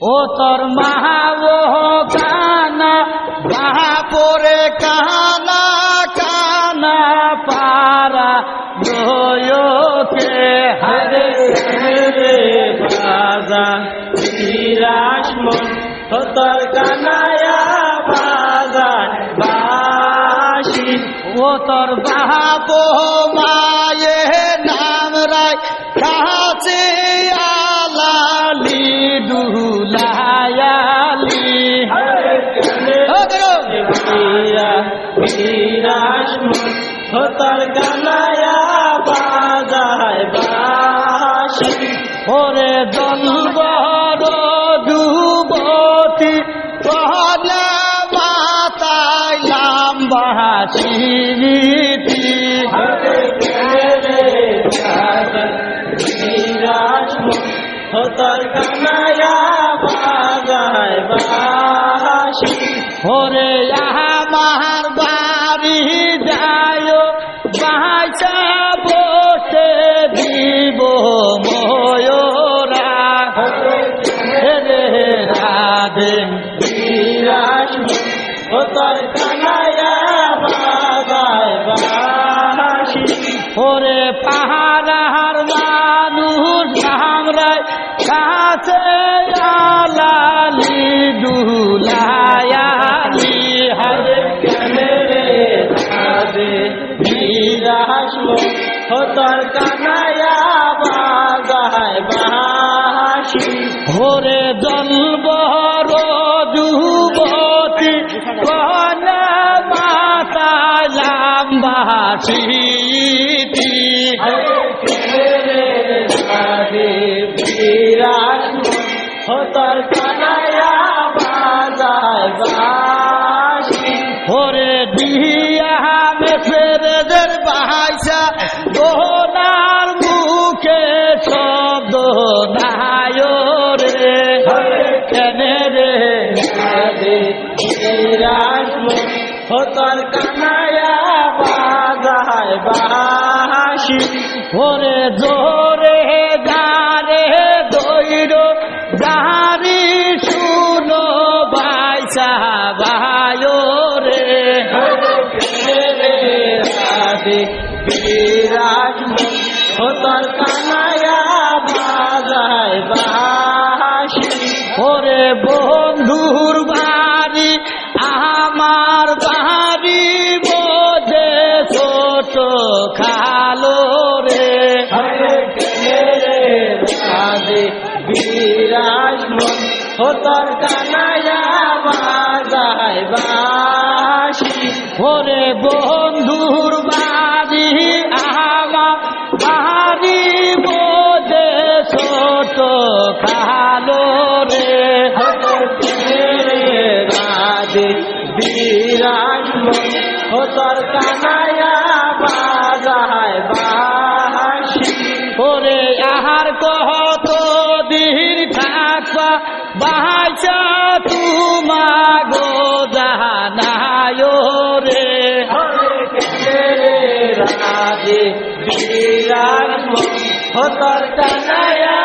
ও তোর মাহাবো কানা বাহা পরে কানা কানা পারা রয়োকে হারে রে বাজা। বিরাস মন, ও তোর কানায়া বাজা, বাসি। ও তোর বাহাবো, মায়ে নাম রায়, কাছে গানায়া বাজায় বাসি। ওরে জন্মর যুবতী কহলে মাতায় লাম্বাসি তোর কানায়া বাজায় বাসি। ওরে বাড়ি বসে দিব ময়রা। রে রাধে ওরে পাহাড় মানুষ আমরাই কাছে আলালি দুলায়ালি তোর কানায়া বাজায় বাসি ভোরে জলবর যুবতী কনা মাতা লাম্বাসি তোর কানায়া নাই রে, কেনে রে? ও তোর কানায়া বাজায় বাসি ওরে জোরে গারে দৈর গারি শুনো বাইসা বায়ো রে। বিরাজ ও তোর কানায়া বাসি ওরে বন্ধুর বাড়ি আমার বাড়ি বোঝে ছোট খালো রে রাধে বিরাজ ও তোর কানায়া বাজায় বাসি ওরে বন্ধুর ও তোর কানায়া বাজায় বাসি ওরে আহার কহত দিন থাকবা বাহাইছা তুমা গো জাহানায় রে রাধে, বিরাজ ও তোর কানায়া